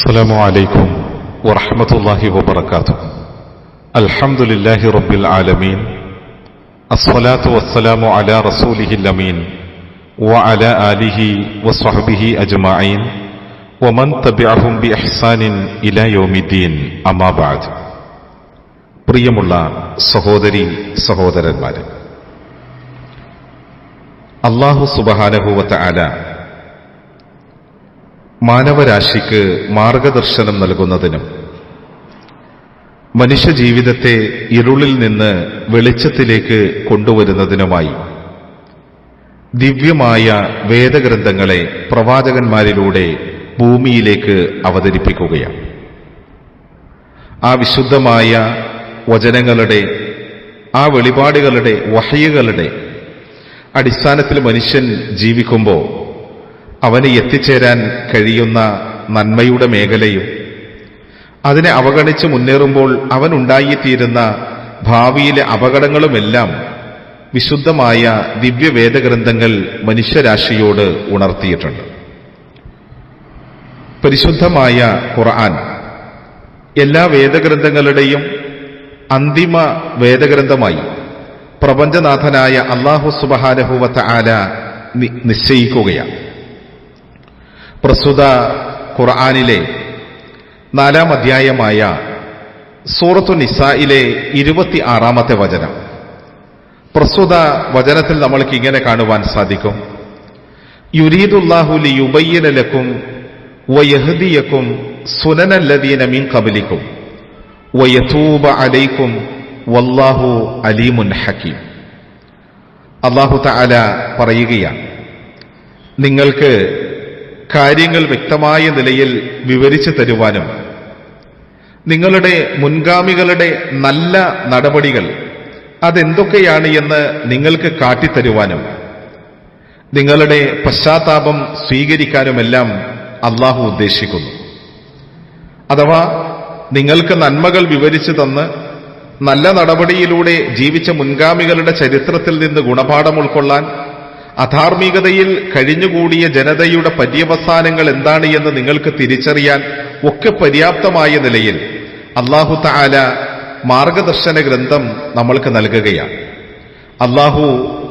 السلام عليكم ورحمة الله وبركاته الحمد لله رب العالمين الصلاة والسلام على رسوله الأمين وعلى آله وصحبه أجمعين ومن تبعهم بإحسان إلى يوم الدين أما بعد പ്രിയമുള്ള സഹോദരി സഹോദരന്മാരെ അള്ളാഹു സുബഹാനഹുവത്ത ആല മാനവരാശിക്ക് മാർഗദർശനം നൽകുന്നതിനും മനുഷ്യജീവിതത്തെ ഇരുളിൽ നിന്ന് വെളിച്ചത്തിലേക്ക് കൊണ്ടുവരുന്നതിനുമായി ദിവ്യമായ വേദഗ്രന്ഥങ്ങളെ പ്രവാചകന്മാരിലൂടെ ഭൂമിയിലേക്ക് അവതരിപ്പിക്കുകയാണ്. ആ വിശുദ്ധമായ വചനങ്ങളുടെ ആ വെളിപാടുകളുടെ വഹയുകളുടെ അടിസ്ഥാനത്തിൽ മനുഷ്യൻ ജീവിക്കുമ്പോൾ അവന് എത്തിച്ചേരാൻ കഴിയുന്ന നന്മയുടെ മേഖലയും അതിനെ അവഗണിച്ച് മുന്നേറുമ്പോൾ അവൻ അവനുണ്ടായിത്തീരുന്ന ഭാവിയിലെ അപകടങ്ങളുമെല്ലാം വിശുദ്ധമായ ദിവ്യവേദഗ്രന്ഥങ്ങൾ മനുഷ്യരാശിയോട് ഉണർത്തിയിട്ടുണ്ട്. പരിശുദ്ധമായ ഖുർആൻ എല്ലാ വേദഗ്രന്ഥങ്ങളുടെയും അന്തിമ വേദഗ്രന്ഥമായി പ്രപഞ്ചനാഥനായ അള്ളാഹു സുബഹാനഹുവത്ത ആല നിശ്ചയിക്കുകയാണ്. പ്രസ്തുത ഖുർആാനിലെ നാലാം അധ്യായമായ സൂറത്തു നിസായിലെ ഇരുപത്തി ആറാമത്തെ വചനം. പ്രസ്തുത വചനത്തിൽ നമ്മൾക്ക് ഇങ്ങനെ കാണുവാൻ സാധിക്കും. യുരീദുല്ലാഹുലി യുബയ്യനലക്കും വയഹദിയക്കും സുനനല്ലദീന മീൻ കബലിക്കും വയതൂബ അലൈക്കും വല്ലാഹു അലീമുൻ ഹക്കീം. അള്ളാഹു തആല പറയുകയാണ് നിങ്ങൾക്ക് കാര്യങ്ങൾ വ്യക്തമായ നിലയിൽ വിവരിച്ചു തരുവാനും നിങ്ങളുടെ മുൻഗാമികളുടെ നല്ല നടപടികൾ അതെന്തൊക്കെയാണ് എന്ന് നിങ്ങൾക്ക് കാട്ടിത്തരുവാനും നിങ്ങളുടെ പശ്ചാത്താപം സ്വീകരിക്കാനുമെല്ലാം അള്ളാഹു ഉദ്ദേശിക്കുന്നു. അഥവാ നിങ്ങൾക്ക് നന്മകൾ വിവരിച്ചു തന്ന് നല്ല നടപടിയിലൂടെ ജീവിച്ച മുൻഗാമികളുടെ ചരിത്രത്തിൽ നിന്ന് ഗുണപാഠം ഉൾക്കൊള്ളാൻ അധാർമികതയിൽ കഴിഞ്ഞുകൂടിയ ജനതയുടെ പര്യവസാനങ്ങൾ എന്താണ് എന്ന് നിങ്ങൾക്ക് തിരിച്ചറിയാൻ ഒക്കെ പര്യാപ്തമായ നിലയിൽ അള്ളാഹു താല മാർഗദർശന ഗ്രന്ഥം നമ്മൾക്ക് നൽകുകയാണ്. അള്ളാഹു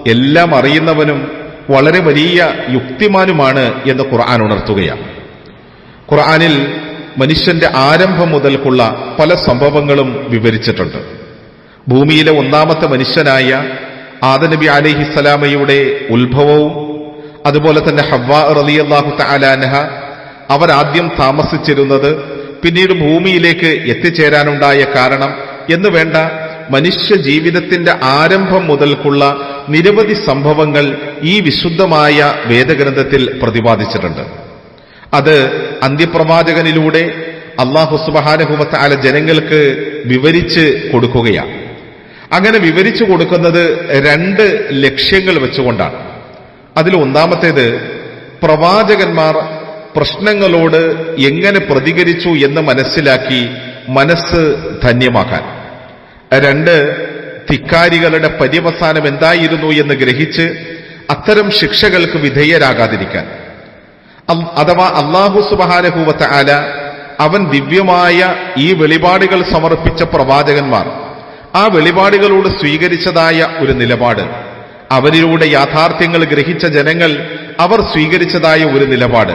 എല്ലാം അറിയുന്നവനും വളരെ വലിയ യുക്തിമാനുമാണ് എന്ന് ഖുർആൻ ഉണർത്തുകയാണ്. ഖുർആനിൽ മനുഷ്യന്റെ ആരംഭം മുതൽക്കുള്ള പല സംഭവങ്ങളും വിവരിച്ചിട്ടുണ്ട്. ഭൂമിയിലെ ഒന്നാമത്തെ മനുഷ്യനായ ആദനബി അലിഹിസ്സലാമയുടെ ഉത്ഭവവും അതുപോലെ തന്നെ ഹവ്വ റലിയല്ലാഹു തലാനഹ അവരാദ്യം താമസിച്ചിരുന്നത് പിന്നീട് ഭൂമിയിലേക്ക് എത്തിച്ചേരാനുണ്ടായ കാരണം എന്ന് വേണ്ട മനുഷ്യ ജീവിതത്തിന്റെ ആരംഭം മുതൽക്കുള്ള നിരവധി സംഭവങ്ങൾ ഈ വിശുദ്ധമായ വേദഗ്രന്ഥത്തിൽ പ്രതിപാദിച്ചിട്ടുണ്ട്. അത് അന്ത്യപ്രവാചകനിലൂടെ അള്ളാഹു സുബഹാനഹുമത്ത അല ജനങ്ങൾക്ക് വിവരിച്ച് കൊടുക്കുകയാണ്. അങ്ങനെ വിവരിച്ചു കൊടുക്കുന്നത് രണ്ട് ലക്ഷ്യങ്ങൾ വെച്ചുകൊണ്ടാണ്. അതിൽ ഒന്നാമത്തേത് പ്രവാചകന്മാർ പ്രശ്നങ്ങളോട് എങ്ങനെ പ്രതികരിച്ചു എന്ന് മനസ്സിലാക്കി മനസ്സ് ധന്യമാക്കാൻ. രണ്ട് ധിക്കാരികളുടെ പര്യവസാനം എന്തായിരുന്നു എന്ന് ഗ്രഹിച്ച് അത്തരം ശിക്ഷകൾക്ക് വിധേയരാകാതിരിക്കാൻ. അഥവാ അള്ളാഹു സുബഹാനഹൂവത്ത ആല അവൻ ദിവ്യമായ ഈ വെളിപാടുകൾ സമർപ്പിച്ച പ്രവാചകന്മാർ ആ വെളിപാടുകളോട് സ്വീകരിച്ചതായ ഒരു നിലപാട്. അവരിലൂടെ യാഥാർത്ഥ്യങ്ങൾ ഗ്രഹിച്ച ജനങ്ങൾ അവർ സ്വീകരിച്ചതായ ഒരു നിലപാട്.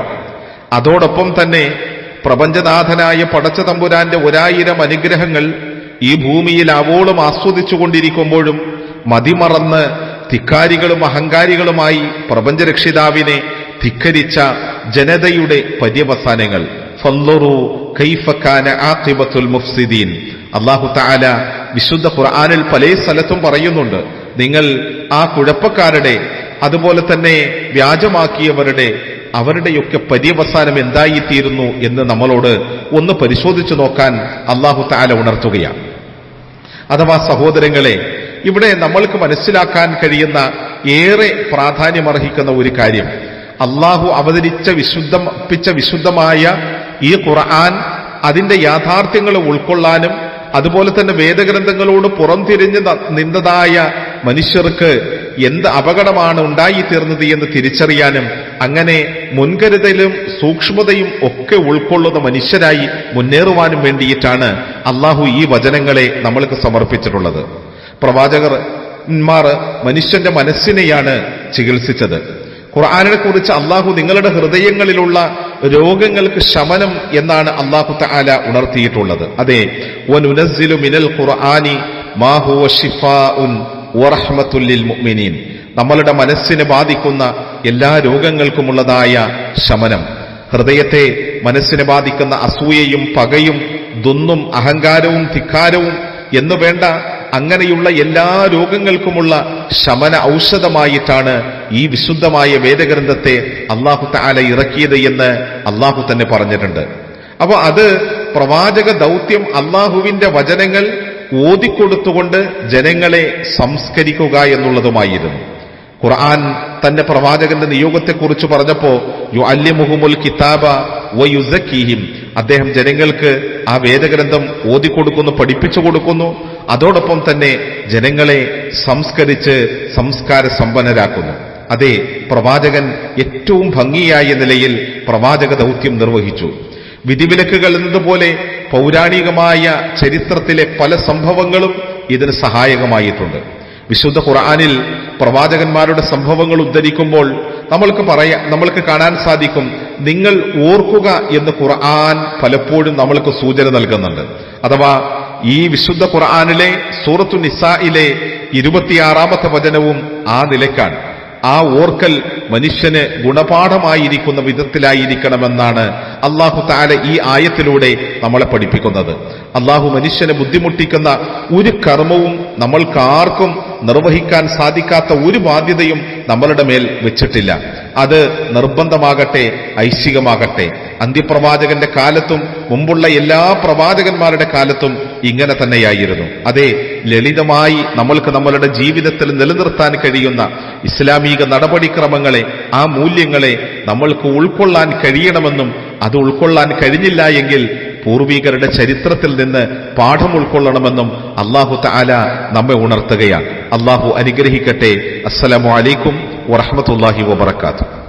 അതോടൊപ്പം തന്നെ പ്രപഞ്ചനാഥനായ പടച്ച തമ്പുരാന്റെ ഒരായിരം അനുഗ്രഹങ്ങൾ ഈ ഭൂമിയിൽ അവോളം ആസ്വദിച്ചുകൊണ്ടിരിക്കുമ്പോഴും മതിമറന്ന് ധിക്കാരികളും അഹങ്കാരികളുമായി പ്രപഞ്ചരക്ഷിതാവിനെ ധിക്കരിച്ച ജനതയുടെ പര്യവസാനങ്ങൾ. ഫല്ലറു കൈഫക്കാന ആഖിബത്തുൽ മുഫ്സിദീൻ. അള്ളാഹു താല വിശുദ്ധ ഖുർആാനിൽ പല സ്ഥലത്തും പറയുന്നുണ്ട്. നിങ്ങൾ ആ കുഴപ്പക്കാരുടെ അതുപോലെ തന്നെ വ്യാജമാക്കിയവരുടെ അവരുടെയൊക്കെ പര്യവസാനം എന്തായിത്തീരുന്നു എന്ന് നമ്മളോട് ഒന്ന് പരിശോധിച്ചു നോക്കാൻ അള്ളാഹു താല ഉണർത്തുകയാണ്. അഥവാ സഹോദരങ്ങളെ ഇവിടെ നമ്മൾക്ക് മനസ്സിലാക്കാൻ കഴിയുന്ന ഏറെ പ്രാധാന്യമർഹിക്കുന്ന ഒരു കാര്യം. അള്ളാഹു അവതരിച്ച വിശുദ്ധപ്പിച്ച വിശുദ്ധമായ ഈ ഖുർആൻ അതിന്റെ യാഥാർത്ഥ്യങ്ങൾ ഉൾക്കൊള്ളാനും അതുപോലെ തന്നെ വേദഗ്രന്ഥങ്ങളോട് പുറംതിരിഞ്ഞ് നിന്നതായ മനുഷ്യർക്ക് എന്ത് അപകടമാണ് ഉണ്ടായിത്തീർന്നത് എന്ന് തിരിച്ചറിയാനും അങ്ങനെ മുൻകരുതലും സൂക്ഷ്മതയും ഒക്കെ ഉൾക്കൊള്ളുന്ന മനുഷ്യരായി മുന്നേറുവാനും വേണ്ടിയിട്ടാണ് അള്ളാഹു ഈ വചനങ്ങളെ നമ്മൾക്ക് സമർപ്പിച്ചിട്ടുള്ളത്. പ്രവാചകർമാർ മനുഷ്യന്റെ മനസ്സിനെയാണ് ചികിത്സിച്ചത്. ഖുർആാനിനെ കുറിച്ച് അള്ളാഹു നിങ്ങളുടെ ഹൃദയങ്ങളിലുള്ള രോഗങ്ങൾക്ക് ശമനം എന്നാണ് അള്ളാഹു തആല ഉണർത്തിയിട്ടുള്ളത്. അതെ മിനൽ ഖുർആനി മുഅ്മിനീൻ. നമ്മളുടെ മനസ്സിനെ ബാധിക്കുന്ന എല്ലാ രോഗങ്ങൾക്കുമുള്ളതായ ശമനം. ഹൃദയത്തെ മനസ്സിനെ ബാധിക്കുന്ന അസൂയയും പകയും ദുന്നും അഹങ്കാരവും ധിക്കാരവും എന്നു വേണ്ട അങ്ങനെയുള്ള എല്ലാ രോഗങ്ങൾക്കുമുള്ള ശമന ഔഷധമായിട്ടാണ് ഈ വിശുദ്ധമായ വേദഗ്രന്ഥത്തെ അള്ളാഹു താല ഇറക്കിയത് എന്ന് അള്ളാഹു തന്നെ പറഞ്ഞിട്ടുണ്ട്. അപ്പോൾ അത് പ്രവാചക ദൗത്യം അള്ളാഹുവിന്റെ വചനങ്ങൾ ഓതിക്കൊടുത്തുകൊണ്ട് ജനങ്ങളെ സംസ്കരിക്കുക എന്നുള്ളതുമായിരുന്നു. ഖുർആൻ തന്റെ പ്രവാചകന്റെ നിയോഗത്തെക്കുറിച്ച് പറഞ്ഞപ്പോ യു അല്യമുഹുമുൽ കിതാബ വയുസക്കീഹിം അദ്ദേഹം ജനങ്ങൾക്ക് ആ വേദഗ്രന്ഥം ഓതിക്കൊടുക്കുന്നു പഠിപ്പിച്ചു കൊടുക്കുന്നു അതോടൊപ്പം തന്നെ ജനങ്ങളെ സംസ്കരിച്ച് സംസ്കാര സമ്പന്നരാക്കുന്നു. അതെ പ്രവാചകൻ ഏറ്റവും ഭംഗിയായ നിലയിൽ പ്രവാചക ദൗത്യം നിർവഹിച്ചു. വിധിവിലക്കുകൾ എന്നതുപോലെ പൗരാണികമായ ചരിത്രത്തിലെ പല സംഭവങ്ങളും ഇതിന് സഹായകമായിട്ടുണ്ട്. വിശുദ്ധ ഖുർആാനിൽ പ്രവാചകന്മാരുടെ സംഭവങ്ങൾ ഉദ്ധരിക്കുമ്പോൾ നമ്മൾക്ക് പറയാ നമ്മൾക്ക് കാണാൻ സാധിക്കും നിങ്ങൾ ഓർക്കുക എന്ന് ഖുർആൻ പലപ്പോഴും നമ്മൾക്ക് സൂചന നൽകുന്നുണ്ട്. അഥവാ ഈ വിശുദ്ധ ഖുർആാനിലെ സൂറത്തു നിസായിലെ ഇരുപത്തിയാറാമത്തെ വചനവും ആ നിലക്കാണ് ആ ഓർക്കൽ മനുഷ്യന് ഗുണപാഠമായിരിക്കുന്ന വിധത്തിലായിരിക്കണമെന്നാണ് അള്ളാഹു താല ഈ ആയത്തിലൂടെ നമ്മളെ പഠിപ്പിക്കുന്നത്. അള്ളാഹു മനുഷ്യനെ ബുദ്ധിമുട്ടിക്കുന്ന ഒരു കർമ്മവും നമ്മൾക്കാർക്കും നിർവഹിക്കാൻ സാധിക്കാത്ത ഒരു ബാധ്യതയും നമ്മളുടെ മേൽ വെച്ചിട്ടില്ല. അത് നിർബന്ധമാകട്ടെ ഐശ്വികമാകട്ടെ അന്ത്യപ്രവാചകന്റെ കാലത്തും മുമ്പുള്ള എല്ലാ പ്രവാചകന്മാരുടെ കാലത്തും ഇങ്ങനെ തന്നെയായിരുന്നു. അതെ ലളിതമായി നമ്മൾക്ക് നമ്മളുടെ ജീവിതത്തിൽ നിലനിർത്താൻ കഴിയുന്ന ഇസ്ലാമിക നടപടിക്രമങ്ങളെ ആ മൂല്യങ്ങളെ നമ്മൾക്ക് ഉൾക്കൊള്ളാൻ കഴിയണമെന്നും അത് ഉൾക്കൊള്ളാൻ കഴിഞ്ഞില്ല എങ്കിൽ പൂർവികരുടെ ചരിത്രത്തിൽ നിന്ന് പാഠം ഉൾക്കൊള്ളണമെന്നും അള്ളാഹു താല നമ്മെ ഉണർത്തുകയാണ്. അള്ളാഹു അനുഗ്രഹിക്കട്ടെ. അസ്സലാമു അലൈക്കും വറഹമത്തല്ലാഹി വബർക്കാത്തു